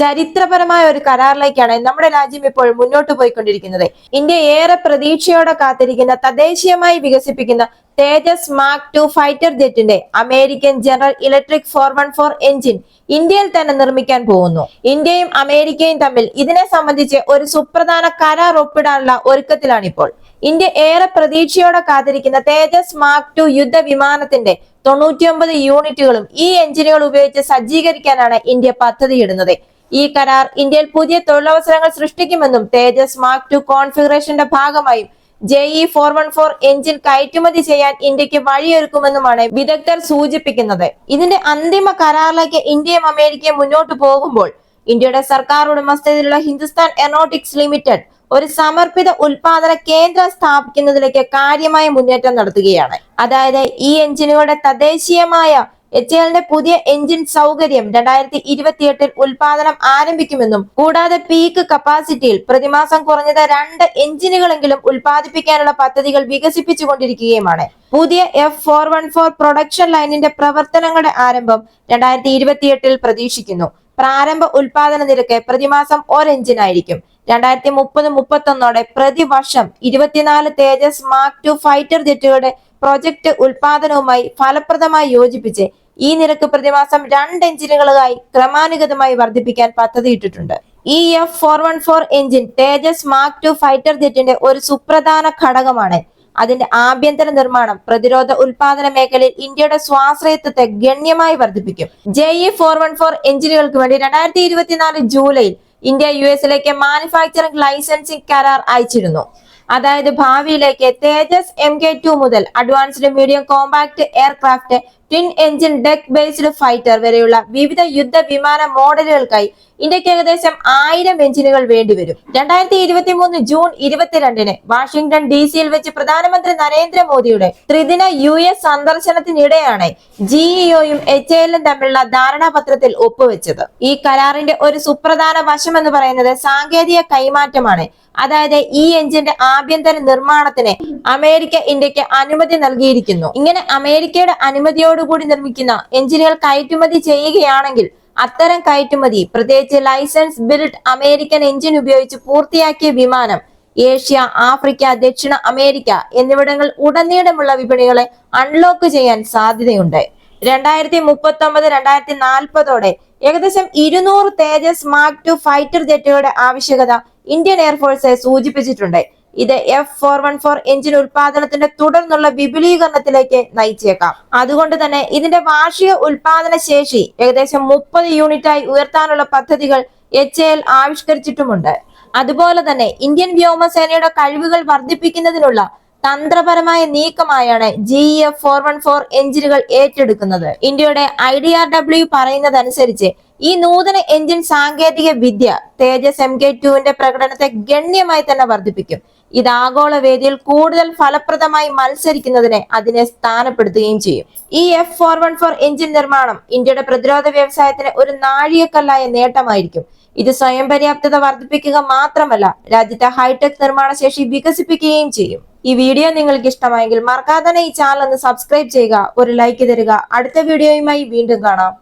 ചരിത്രപരമായ ഒരു കരാറിലേക്കാണ് നമ്മുടെ രാജ്യം ഇപ്പോൾ മുന്നോട്ട് പോയിക്കൊണ്ടിരിക്കുന്നത്. ഇന്ത്യ ഏറെ പ്രതീക്ഷയോടെ കാത്തിരിക്കുന്ന തദ്ദേശീയമായി വികസിപ്പിക്കുന്ന Tejas mark two fighter ജെറ്റിന്റെ American General Electric four one four engine ഇന്ത്യയിൽ തന്നെ നിർമ്മിക്കാൻ പോകുന്നു. ഇന്ത്യയും അമേരിക്കയും തമ്മിൽ ഇതിനെ സംബന്ധിച്ച് ഒരു സുപ്രധാന കരാർ ഒപ്പിടാനുള്ള ഒരുക്കത്തിലാണിപ്പോൾ. ഇന്ത്യ ഏറെ പ്രതീക്ഷയോടെ കാത്തിരിക്കുന്ന തേജസ് മാർക്ക് ടു യുദ്ധ വിമാനത്തിന്റെ തൊണ്ണൂറ്റിയൊമ്പത് യൂണിറ്റുകളും ഈ എഞ്ചിനുകൾ ഉപയോഗിച്ച് സജ്ജീകരിക്കാനാണ് ഇന്ത്യ പദ്ധതിയിടുന്നത്. ഈ കരാർ ഇന്ത്യയിൽ പുതിയ തൊഴിലവസരങ്ങൾ സൃഷ്ടിക്കുമെന്നും തേജസ് മാർക്ക് ടു കോൺഫിഗറേഷന്റെ ഭാഗമായും GE four one four engine കയറ്റുമതി ചെയ്യാൻ ഇന്ത്യയ്ക്ക് വഴിയൊരുക്കുമെന്നുമാണ് വിദഗ്ധർ സൂചിപ്പിക്കുന്നത്. ഇതിന്റെ അന്തിമ കരാറിലേക്ക് ഇന്ത്യയും അമേരിക്കയും മുന്നോട്ട് പോകുമ്പോൾ ഇന്ത്യയുടെ സർക്കാർ ഉടമസ്ഥതയിലുള്ള ഹിന്ദുസ്ഥാൻ എറോട്ടിക്സ് ലിമിറ്റഡ് ഒരു സമർപ്പിത ഉൽപാദന കേന്ദ്രം സ്ഥാപിക്കുന്നതിലേക്ക് കാര്യമായ മുന്നേറ്റം നടത്തുകയാണ്. അതായത് ഈ എഞ്ചിനുകളുടെ തദ്ദേശീയമായ എച്ച് എല്ലിന്റെ പുതിയ എഞ്ചിൻ സൗകര്യം രണ്ടായിരത്തി ഇരുപത്തിയെട്ടിൽ ഉൽപാദനം ആരംഭിക്കുമെന്നും കൂടാതെ പീക്ക് കപ്പാസിറ്റിയിൽ പ്രതിമാസം കുറഞ്ഞത് രണ്ട് എഞ്ചിനുകളെങ്കിലും ഉൽപ്പാദിപ്പിക്കാനുള്ള പദ്ധതികൾ വികസിപ്പിച്ചുകൊണ്ടിരിക്കുകയുമാണ്. പുതിയ F four one four production ലൈനിന്റെ പ്രവർത്തനങ്ങളുടെ ആരംഭം രണ്ടായിരത്തി ഇരുപത്തിയെട്ടിൽ പ്രതീക്ഷിക്കുന്നു. പ്രാരംഭ ഉൽപാദന നിരക്ക് പ്രതിമാസം ഒരു എഞ്ചിനായിരിക്കും. രണ്ടായിരത്തി മുപ്പത് മുപ്പത്തൊന്നോടെ പ്രതിവർഷം ഇരുപത്തിനാല് തേജസ് മാർക്ക് ടു ഫൈറ്റർ ജെറ്റുകളുടെ പ്രൊജക്ട് ഉൽപാദനവുമായി ഫലപ്രദമായി യോജിപ്പിച്ച് ഈ നിരക്ക് പ്രതിമാസം രണ്ട് എഞ്ചിനുകളായി ക്രമാനുഗതമായി വർദ്ധിപ്പിക്കാൻ പദ്ധതിയിട്ടിട്ടുണ്ട് E F four one four engine Tejas mark two fighter ജെറ്റിന്റെ ഒരു സുപ്രധാന ഘടകമാണ്. അതിന്റെ ആഭ്യന്തര നിർമ്മാണം പ്രതിരോധ ഉൽപാദന മേഖലയിൽ ഇന്ത്യയുടെ സ്വാശ്രയത്വത്തെ ഗണ്യമായി വർദ്ധിപ്പിക്കും. G E four one four എഞ്ചിനുകൾക്ക് വേണ്ടി രണ്ടായിരത്തി ഇരുപത്തിനാല് ജൂലൈയിൽ ഇന്ത്യ യു എസിലേക്ക് മാനുഫാക്ചറിംഗ് ലൈസൻസിംഗ് കരാർ അയച്ചിരുന്നു. അതായത് ഭാവിയിലേക്ക് തേജസ് എം കെ ടു മുതൽ advanced medium compact aircraft twin engine deck based fighter വരെയുള്ള വിവിധ യുദ്ധ വിമാന മോഡലുകൾക്കായി ഇന്ത്യയ്ക്ക് ഏകദേശം ആയിരം എഞ്ചിനുകൾ വേണ്ടിവരും. രണ്ടായിരത്തി ഇരുപത്തി മൂന്ന് ജൂൺ ഇരുപത്തിരണ്ടിന് വാഷിംഗ്ടൺ ഡി സിയിൽ വെച്ച് പ്രധാനമന്ത്രി നരേന്ദ്രമോദിയുടെ ത്രിദിന യു എസ് സന്ദർശനത്തിനിടെയാണ് ജിഇഒയും എച്ച് എല്ലും തമ്മിലുള്ള ധാരണാപത്രത്തിൽ ഒപ്പുവെച്ചത്. ഈ കരാറിന്റെ ഒരു സുപ്രധാന വശം എന്ന് പറയുന്നത് സാങ്കേതിക കൈമാറ്റമാണ്. അതായത് ഈ എഞ്ചിന്റെ ആഭ്യന്തര നിർമ്മാണത്തിന് അമേരിക്ക ഇന്ത്യയ്ക്ക് അനുമതി നൽകിയിരിക്കുന്നു. ഇങ്ങനെ അമേരിക്കയുടെ അനുമതിയോടുകൂടി നിർമ്മിക്കുന്ന എഞ്ചിനുകൾ കയറ്റുമതി ചെയ്യുകയാണെങ്കിൽ അത്തരം കയറ്റുമതി പ്രത്യേകിച്ച് ലൈസൻസ് ബിൽഡ് അമേരിക്കൻ എഞ്ചിൻ ഉപയോഗിച്ച് പൂർത്തിയാക്കിയ വിമാനം ഏഷ്യ ആഫ്രിക്ക ദക്ഷിണ അമേരിക്ക എന്നിവിടങ്ങൾ ഉടനീളമുള്ള വിപണികളെ അൺലോക്ക് ചെയ്യാൻ സാധ്യതയുണ്ട്. രണ്ടായിരത്തി മുപ്പത്തി ഒമ്പത് രണ്ടായിരത്തി നാൽപ്പതോടെ ഏകദേശം ഇരുന്നൂറ് തേജസ് മാർക്ക് ടു ഫൈറ്റർ ജെറ്റുകളുടെ ആവശ്യകത ഇന്ത്യൻ എയർഫോഴ്സ് സൂചിപ്പിച്ചിട്ടുണ്ട്. ഇത് F four one four engine ഉൽപാദനത്തിന്റെ തുടർന്നുള്ള വിപുലീകരണത്തിലേക്ക് നയിച്ചേക്കാം. അതുകൊണ്ട് തന്നെ ഇതിന്റെ വാർഷിക ഉൽപാദന ശേഷി ഏകദേശം മുപ്പത് യൂണിറ്റായി ഉയർത്താനുള്ള പദ്ധതികൾ എച്ച് എൽ ആവിഷ്കരിച്ചിട്ടുമുണ്ട്. അതുപോലെ തന്നെ ഇന്ത്യൻ വ്യോമസേനയുടെ കഴിവുകൾ വർദ്ധിപ്പിക്കുന്നതിനുള്ള തന്ത്രപരമായ നീക്കമായാണ് G F four one four എഞ്ചിനുകൾ ഏറ്റെടുക്കുന്നത്. ഇന്ത്യയുടെ ഐ ഡി ആർ ഡബ്ല്യു പറയുന്നതനുസരിച്ച് ഈ നൂതന എഞ്ചിൻ സാങ്കേതിക വിദ്യ തേജസ് എം കെ ടുവിന്റെ പ്രകടനത്തെ ഗണ്യമായി തന്നെ വർദ്ധിപ്പിക്കും. ഇത് ആഗോള വേദിയിൽ കൂടുതൽ ഫലപ്രദമായി മത്സരിക്കുന്നതിന് അതിനെ സ്ഥാനപ്പെടുത്തുകയും ചെയ്യും. ഈ F four one four engine നിർമ്മാണം ഇന്ത്യയുടെ പ്രതിരോധ വ്യവസായത്തിന് ഒരു നാഴികക്കല്ലായ നേട്ടമായിരിക്കും. ഇത് സ്വയം പര്യാപ്തത വർദ്ധിപ്പിക്കുക മാത്രമല്ല രാജ്യത്തെ ഹൈടെക് നിർമ്മാണ ശേഷി വികസിപ്പിക്കുകയും ചെയ്യും. ഈ വീഡിയോ നിങ്ങൾക്ക് ഇഷ്ടമായെങ്കിൽ മറക്കാതെ ഈ ചാനൽ ഒന്ന് സബ്സ്ക്രൈബ് ചെയ്യുക ഒരു ലൈക്ക് തരിക. അടുത്ത വീഡിയോയുമായി വീണ്ടും കാണാം.